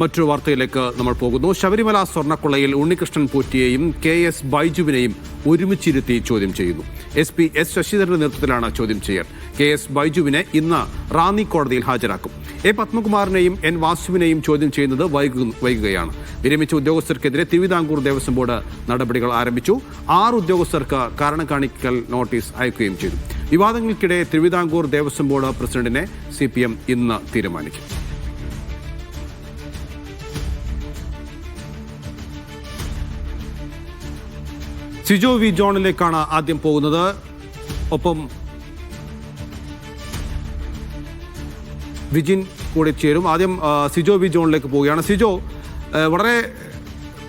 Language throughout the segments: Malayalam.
മറ്റൊരു വാർത്തയിലേക്ക് നമ്മൾ പോകുന്നു. ശബരിമല സ്വർണക്കൊള്ളയിൽ ഉണ്ണികൃഷ്ണൻ പോറ്റിയെയും കെ എസ് ബൈജുവിനെയും ഒരുമിച്ചിരുത്തി ചോദ്യം ചെയ്യുന്നു. എസ് പി എസ് ശശിധരന്റെ നേതൃത്വത്തിലാണ് ചോദ്യം ചെയ്യൽ. കെ എസ് ബൈജുവിനെ ഇന്ന് റാന്നി കോടതിയിൽ ഹാജരാക്കും. എ പത്മകുമാറിനെയും എൻ വാസുവിനെയും ചോദ്യം ചെയ്യുന്നത് വൈകു വൈകുകയാണ്. വിരമിച്ച ഉദ്യോഗസ്ഥർക്കെതിരെ തിരുവിതാംകൂർ ദേവസ്വം ബോർഡ് നടപടികൾ ആരംഭിച്ചു. ആറ് ഉദ്യോഗസ്ഥർക്ക് കാരണം കാണിക്കൽ നോട്ടീസ് അയക്കുകയും ചെയ്തു. വിവാദങ്ങൾക്കിടെ തിരുവിതാംകൂർ ദേവസ്വം ബോർഡ് പ്രസിഡന്റിനെ സി ഇന്ന് തീരുമാനിക്കും. സിജോ വി ജോണിലേക്കാണ് ആദ്യം പോകുന്നത്. ഒപ്പം വിജിൻ കൂടെ ചേരും. ആദ്യം സിജോ വി ജോണിലേക്ക് പോവുകയാണ്. സിജോ വളരെ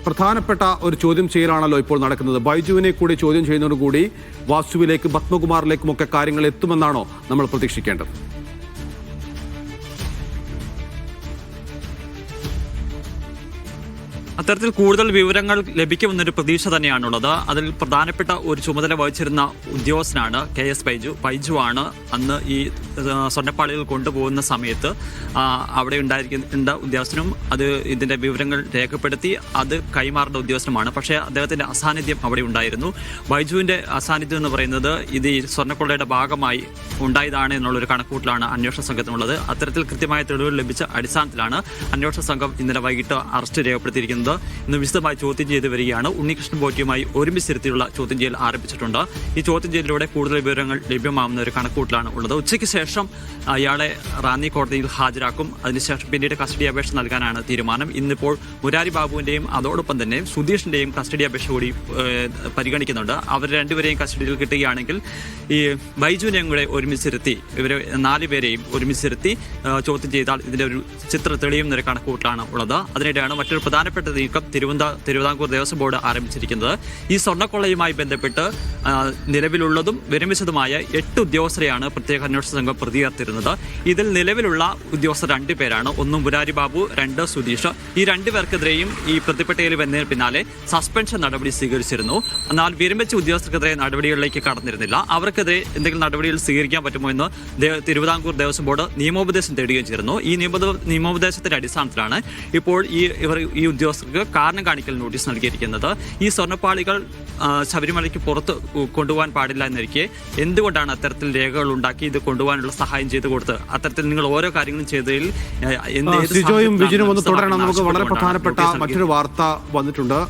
പ്രധാനപ്പെട്ട ഒരു ചോദ്യം ചെയ്യലാണല്ലോ ഇപ്പോൾ നടക്കുന്നത്. ബൈജുവിനെ കൂടി ചോദ്യം ചെയ്യുന്നതോടുകൂടി വാസുവിലേക്കും പത്മകുമാറിലേക്കും ഒക്കെ കാര്യങ്ങൾ എത്തുമെന്നാണോ നമ്മൾ പ്രതീക്ഷിക്കേണ്ടത്? അത്തരത്തിൽ കൂടുതൽ വിവരങ്ങൾ ലഭിക്കുമെന്നൊരു പ്രതീക്ഷ തന്നെയാണുള്ളത്. അതിൽ പ്രധാനപ്പെട്ട ഒരു ചുമതല വഹിച്ചിരുന്ന ഉദ്യോഗസ്ഥനാണ് കെ എസ് ബൈജു. ബൈജു ആണ് അന്ന് ഈ സ്വർണപ്പാളികൾ കൊണ്ടുപോകുന്ന സമയത്ത് അവിടെ ഉണ്ടായിരിക്കുന്ന ഉദ്യോഗസ്ഥനും അത് ഇതിന്റെ വിവരങ്ങൾ രേഖപ്പെടുത്തി അത് കൈമാറേണ്ട ഉദ്യോഗസ്ഥനുമാണ്. പക്ഷേ അദ്ദേഹത്തിന്റെ അസാന്നിധ്യം അവിടെ ഉണ്ടായിരുന്നു. ബൈജുവിന്റെ അസാന്നിധ്യം എന്ന് പറയുന്നത് ഇത് ഈ സ്വർണക്കൊള്ളയുടെ ഭാഗമായി ഉണ്ടായതാണ് എന്നുള്ളൊരു കണക്കൂട്ടിലാണ് അന്വേഷണ സംഘത്തിനുള്ളത്. അത്തരത്തിൽ കൃത്യമായ തെളിവുകൾ ലഭിച്ച അടിസ്ഥാനത്തിലാണ് അന്വേഷണ സംഘം ഇന്നലെ വൈകിട്ട് അറസ്റ്റ് രേഖപ്പെടുത്തിയിരിക്കുന്നത്. ഇന്ന് വിശദമായി ചോദ്യം ചെയ്ത് വരികയാണ്. ഉണ്ണികൃഷ്ണൻ പോറ്റിയുമായി ഒരുമിച്ചിരുത്തിയുള്ള ചോദ്യം ചെയ്യൽ ആരംഭിച്ചിട്ടുണ്ട്. ഈ ചോദ്യം ചെയ്യലിലൂടെ കൂടുതൽ വിവരങ്ങൾ ലഭ്യമാവുന്ന ഒരു കണക്കൂട്ടിലാണ് ഉള്ളത്. ഉച്ചയ്ക്ക് ശേഷം അയാളെ റാന്നി കോടതിയിൽ ഹാജരാക്കും. അതിനുശേഷം പിന്നീട് കസ്റ്റഡി അപേക്ഷ നൽകാനാണ് തീരുമാനം. ഇന്നിപ്പോൾ മുരാരി ബാബുവിന്റെയും അതോടൊപ്പം തന്നെ സുധീഷിന്റെയും കസ്റ്റഡി അപേക്ഷ കൂടി പരിഗണിക്കുന്നുണ്ട്. അവർ രണ്ടുപേരെയും കസ്റ്റഡിയിൽ കിട്ടുകയാണെങ്കിൽ ഈ ബൈജുവിനെയും കൂടെ ഒരുമിച്ചിരുത്തി ഇവരെ നാല് പേരെയും ഒരുമിച്ചിരുത്തി ചോദ്യം ചെയ്താൽ ഇതിന്റെ ഒരു ചിത്ര തെളിയുന്ന ഒരു കണക്കൂട്ടിലാണ് ഉള്ളത്. അതിനിടെയാണ് മറ്റൊരു പ്രധാനപ്പെട്ട നീക്കം തിരുവന്ത തിരുവിതാംകൂർ ദേവസ്വം ബോർഡ് ആരംഭിച്ചിരിക്കുന്നത്. ഈ സ്വർണക്കൊള്ളയുമായി ബന്ധപ്പെട്ട് നിലവിലുള്ളതും വിരമിച്ചതുമായ എട്ട് ഉദ്യോഗസ്ഥരെയാണ് പ്രത്യേക അന്വേഷണ സംഘം പ്രതി ചേർത്തിരുന്നത് ഇതിൽ നിലവിലുള്ള ഉദ്യോഗസ്ഥർ രണ്ടു പേരാണ്. ഒന്ന് മുരാരി ബാബു രണ്ട് സുധീഷ്. ഈ രണ്ടു രണ്ടുപേർക്കെതിരെയും ഈ പ്രതിപട്ടികയിൽ വന്നതിന് പിന്നാലെ സസ്പെൻഷൻ നടപടി സ്വീകരിച്ചിരുന്നു. എന്നാൽ വിരമിച്ച ഉദ്യോഗസ്ഥർക്കെതിരെ നടപടികളിലേക്ക് കടന്നിരുന്നില്ല. അവർക്കെതിരെ എന്തെങ്കിലും നടപടികൾ സ്വീകരിക്കാൻ പറ്റുമോ എന്ന് തിരുവിതാംകൂർ ദേവസ്വം ബോർഡ് നിയമോപദേശം തേടുകയും ചെയ്തിരുന്നു. ഈ നിയമോപ- നിയമോപദേശത്തിന്റെ അടിസ്ഥാനത്തിലാണ് ഇപ്പോൾ ഈ ഇവർ ഈ ഉദ്യോഗസ്ഥർക്ക് കാരണം കാണിക്കൽ നോട്ടീസ് നൽകിയിരിക്കുന്നത്. ഈ സ്വർണപ്പാളികൾ ശബരിമലയ്ക്ക് പുറത്ത് കൊണ്ടുപോകാൻ പാടില്ല എന്നിരിക്കെ എന്തുകൊണ്ടാണ് അത്തരത്തിൽ രേഖകൾ ഉണ്ടാക്കി ഇത് കൊണ്ടുപോകാനുള്ള സഹായം ചെയ്തു കൊടുത്ത്? അത്തരത്തിൽ നിങ്ങൾ ഓരോ കാര്യങ്ങളും ചെയ്തതിൽ സിജോയും വിജിനും ഒന്ന് തുടരണം. നമുക്ക് വളരെ പ്രധാനപ്പെട്ട മറ്റൊരു വാർത്ത വന്നിട്ടുണ്ട്.